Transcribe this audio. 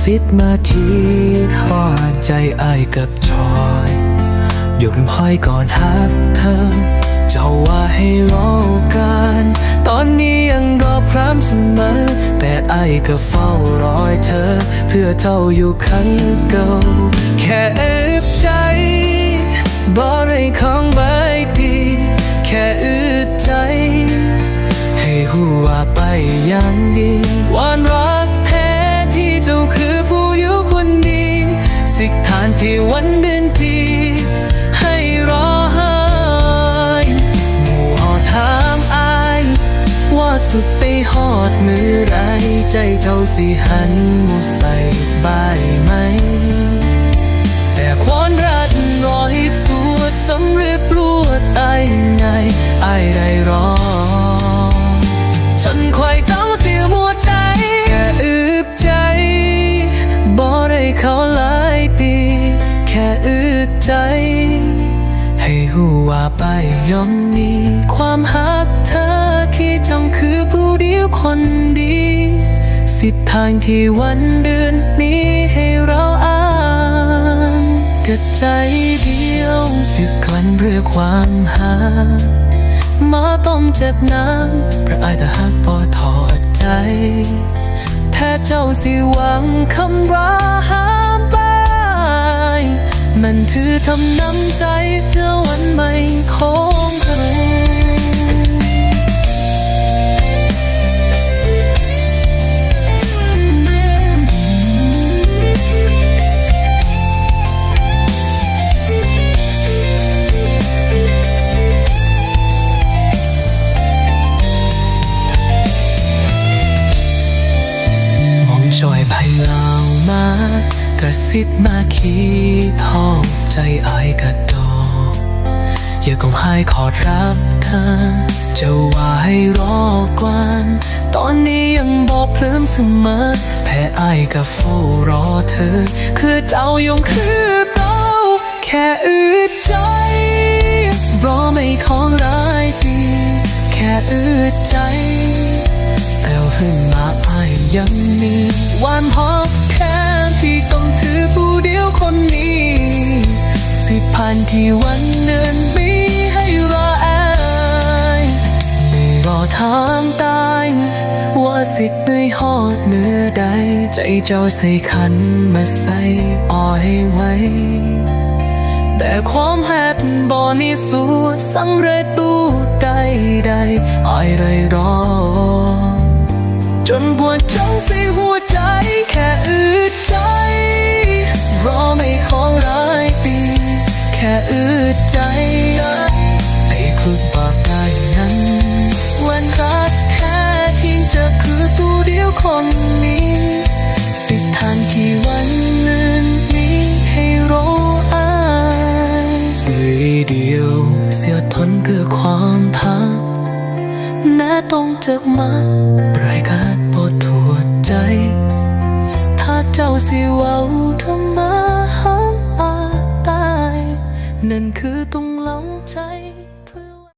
ซิดมาคิดฮอดใจอายกับชอยอยู่เป็นพ่อยก่อนฮักเธอ เจ้าว่าให้รอกัน ตอนนี้ยังรอพร้ำเสมอ แต่อายก็เฝ้ารอยเธอ เพื่อเจ้าอยู่ข้างเก่า แค่เอบใจบ่ได้ของบดี วันเดือนปีให้รอหายหมู่หอถามอายว่าสุดไปหอดมือไรใจเจ้าสิหันหมูใส่บายไหม แต่ความรักรอให้สวดสำเร็จรวดไอไงไอได้รอ ใจ ให้หูว่าไปย่อมมีความหักเธอที่จำคือผู้เดียวคนดี สิทธิ์ทางที่วันเดือนนี้ให้เราอ่านกับใจเดียวสิกลันเรื่องความหามาต้องเจ็บน้ำพระอายแต่หักพอถอดใจ แท้เจ้าสิหวังคำ ทำน้ำใจเพื่อวันใหม่ขอ ระซิบมาขีทองใจอายกระโดดอย่าคงให้ขอรับเธอจะว่าให้รอกวนตอนนี้ยังบอกเพลิมเสมอแพ้อายกับเฝ้ารอเธอ คือเจ้ายงคือเราแค่อึดใจรอไม่ของร้ายดีแค่อึดใจแต่ขึ้นมาไอายยังมีวันพบันที่วันเดินมีให้รออายไม่รอทางตายว่าสิทธิ์ด้วยหอดมือใด ใจเจ้าใส่ขันมาใส่อ้อยไว้ แต่ความแฮปบ่นิสูดสังเร็จดูใดใดอ้อยเลยรอ จนปวดจังสิ นนี้ สิทานที่วันนั้นนี้ให้รออายด้วยเดียวเสียทนคือความทักแน่ต้องเจอมาประกาศบทถวดใจ ถ้าเจ้าสิเว้าทำมาหาอาตาย นั่นคือต้องลองใจ